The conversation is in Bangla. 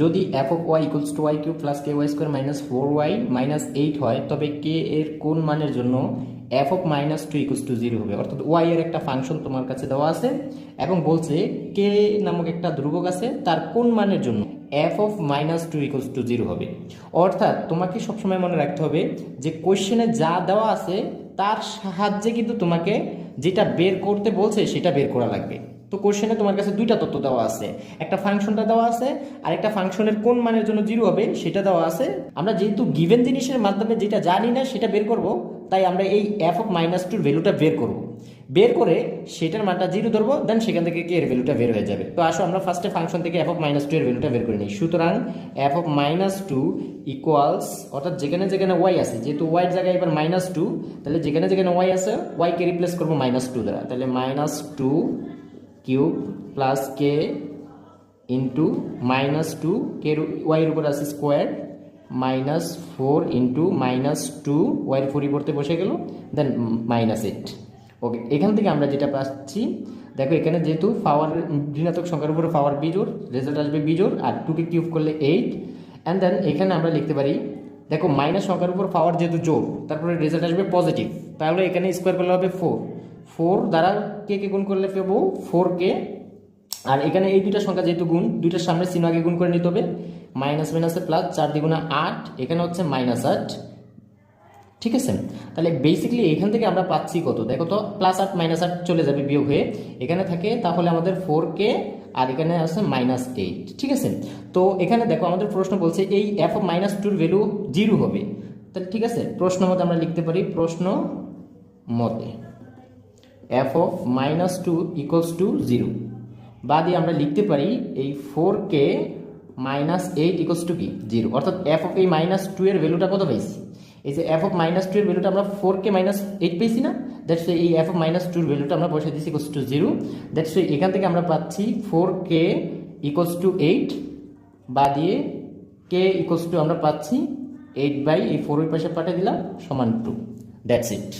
যদি F of Y equals to Y cube plus K Y square minus four Y minus eight হয়, তবে কে এর কোন মানের জন্য F of minus two equals to zero হবে? অর্থাৎ ওয়াই এর একটা ফাংশন তোমার কাছে দেওয়া আছে এবং বলছে কে নামক একটা ধ্রুবক আছে, তার কোন মানের জন্য F of minus two equals to zero হবে? অর্থাৎ তোমাকে সবসময় মনে রাখতে হবে যে কোয়েশ্চেনে যা দেওয়া আছে, তার সাহায্যে কিন্তু তোমাকে যেটা বের করতে বলছে, সেটা বের করা লাগবে। তো কোশ্চেনে তোমার কাছে দুইটা তথ্য দেওয়া আছে। একটা ফাংশনটা দেওয়া আছে আর একটা ফাংশনের কোন মানের জন্য জিরো হবে সেটা দেওয়া আছে। আমরা যেহেতু গিভেন জিনিসের মাধ্যমে যেটা জানি না সেটা বের করব, তাই আমরা এই এফ অফ মাইনাস টুর ভ্যালুটা বের করব। বের করে সেটার মানটা জিরো ধরবো দেন সেখান থেকে কে এর ভ্যালুটা বের হয়ে যাবে। তো আসো আমরা ফার্স্টে ফাংশন থেকে এফ অফ মাইনাস টু এর ভ্যালুটা বের করে নিই। সুতরাং F of minus two equals অর্থাৎ যেখানে যেখানে ওয়াই আছে, যেহেতু ওয়াইয়ের জায়গায় এবার মাইনাস টু তাহলে যেখানে যেখানে ওয়াই আছে ওয়াইকে রিপ্লেস করব মাইনাস টু দ্বারা। তাহলে minus two cube plus K into minus two K ওয়াইয়ের উপর আছে square minus four into minus two ওয়াইয়ের পরিবর্তে বসে গেল দেন মাইনাস এইট ওকে এখান থেকে আমরা যেটা পাচ্ছি, দেখো এখানে যেহেতু পাওয়ার ঋণাত্মক সংখ্যার উপরে পাওয়ার বিজোর রেজাল্ট আসবে বিজোর আর টুকে কিউব করলে এইট অ্যান্ড দেন এখানে আমরা লিখতে পারি, দেখো মাইনাস সংখ্যার উপর পাওয়ার যেহেতু যোগ তারপরে রেজাল্ট আসবে পজিটিভ তাহলে এখানে স্কোয়ার করলে হবে ফোর ফোর দ্বারা কে কে গুণ করলে পাবো? ফোর কে। আর এখানে এই দুইটা সংখ্যা যেহেতু গুণ, দুইটার সামনে চিহ্ন আগে গুণ করে নিতে হবে। মাইনাস মাইনাসে প্লাস চার দ্বিগুণা আট, এখানে হচ্ছে মাইনাস আট। ঠিক আছে? তাহলে বেসিক্যালি এখান থেকে আমরা পাচ্ছি কত? দেখো তো প্লাস আট মাইনাস আট চলে যাবে বিয়োগ হয়ে। এখানে থাকে তাহলে আমাদের ফোর কে, আর এখানে আছে মাইনাস এইট ঠিক আছে? তো এখানে দেখো, আমাদের প্রশ্ন বলছে এই এফ অফ মাইনাস টুর ভ্যালু জিরো হবে। তাহলে ঠিক আছে? প্রশ্ন মতে আমরা লিখতে পারি প্রশ্ন মতে। F of minus two equals to zero বা দিয়ে আমরা লিখতে পারি এই four K minus eight equals to কি? জিরো অর্থাৎ এফ অফ এই মাইনাস টু এর ভ্যালুটা কত পাইছি? এই যে এফ অফ মাইনাস টু এর ভ্যালুটা আমরা ফোর কে মাইনাস এইট পেয়েছি না? দ্যাটস এই এফ অফ মাইনাস টুর ভ্যালুটা আমরা বসে দিচ্ছি ইকুয়ালস টু জিরো দ্যাটস এখান থেকে আমরা পাচ্ছি four K equals to eight বা দিয়ে কে ইকুয়ালস টু আমরা পাচ্ছি এইট বাই এই ফোর ওই পাশে পাঠিয়ে দিলাম সমান টু দ্যাটস ইট